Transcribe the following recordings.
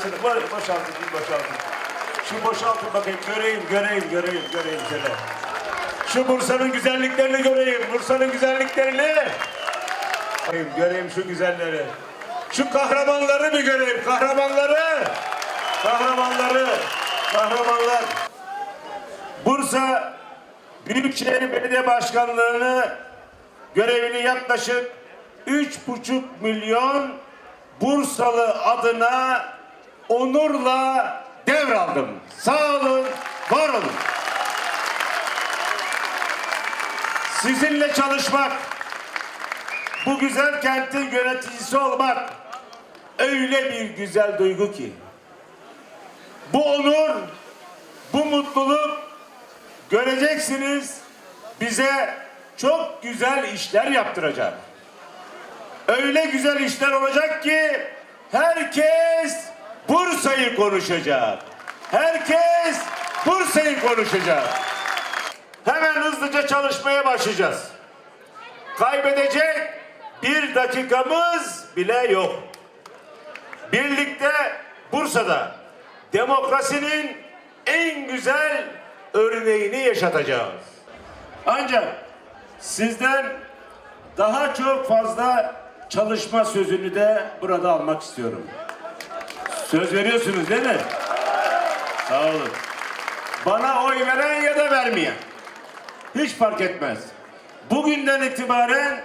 Var boşaltın, bir boşaltın. Şu boşaltın bakayım, göreyim, göreyim, göreyim, göreyim seni. Şu Bursa'nın güzelliklerini göreyim, Bursa'nın güzelliklerini. Bakayım, göreyim şu güzelleri. Şu kahramanları bir göreyim, kahramanları. Kahramanları, kahramanlar. Bursa Büyükşehir Belediye Başkanlığı'nı görevini yaklaşık üç buçuk milyon Bursalı adına onurla devraldım. Sağ olun, var olun. Sizinle çalışmak, bu güzel kentin yöneticisi olmak öyle bir güzel duygu ki. Bu onur, bu mutluluk göreceksiniz bize çok güzel işler yaptıracak. Öyle güzel işler olacak ki herkes Bursa'yı konuşacak. Herkes Bursa'yı konuşacak. Hemen hızlıca çalışmaya başlayacağız. Kaybedecek bir dakikamız bile yok. Birlikte Bursa'da demokrasinin en güzel örneğini yaşatacağız. Ancak sizden daha çok fazla çalışma sözünü de burada almak istiyorum. Söz veriyorsunuz değil mi? Sağ olun. Bana oy veren ya da vermeyen. Hiç fark etmez. Bugünden itibaren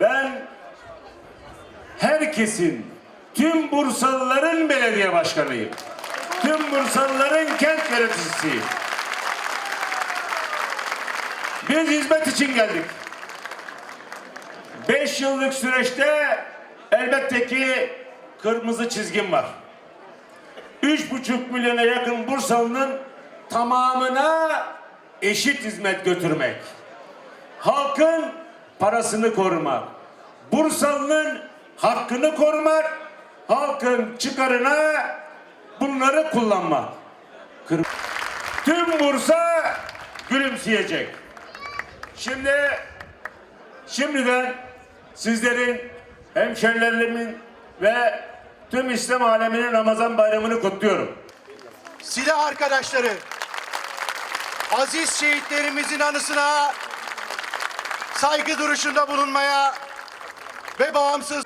ben herkesin, tüm Bursalıların belediye başkanıyım. Tüm Bursalıların kent yöneticisiyim. Biz hizmet için geldik. Beş yıllık süreçte elbette ki kırmızı çizgim var. Üç buçuk milyona yakın Bursalı'nın tamamına eşit hizmet götürmek. Halkın parasını korumak. Bursalı'nın hakkını korumak. Halkın çıkarına bunları kullanmak. Kır- Tüm Bursa gülümseyecek. Şimdi Şimdiden sizlerin, hemşerilerimin ve tüm İslam aleminin Ramazan bayramını kutluyorum. Silah arkadaşları, aziz şehitlerimizin anısına saygı duruşunda bulunmaya ve bağımsız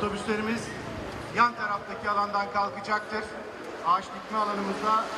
Otobüslerimiz yan taraftaki alandan kalkacaktır. Ağaç dikme alanımızda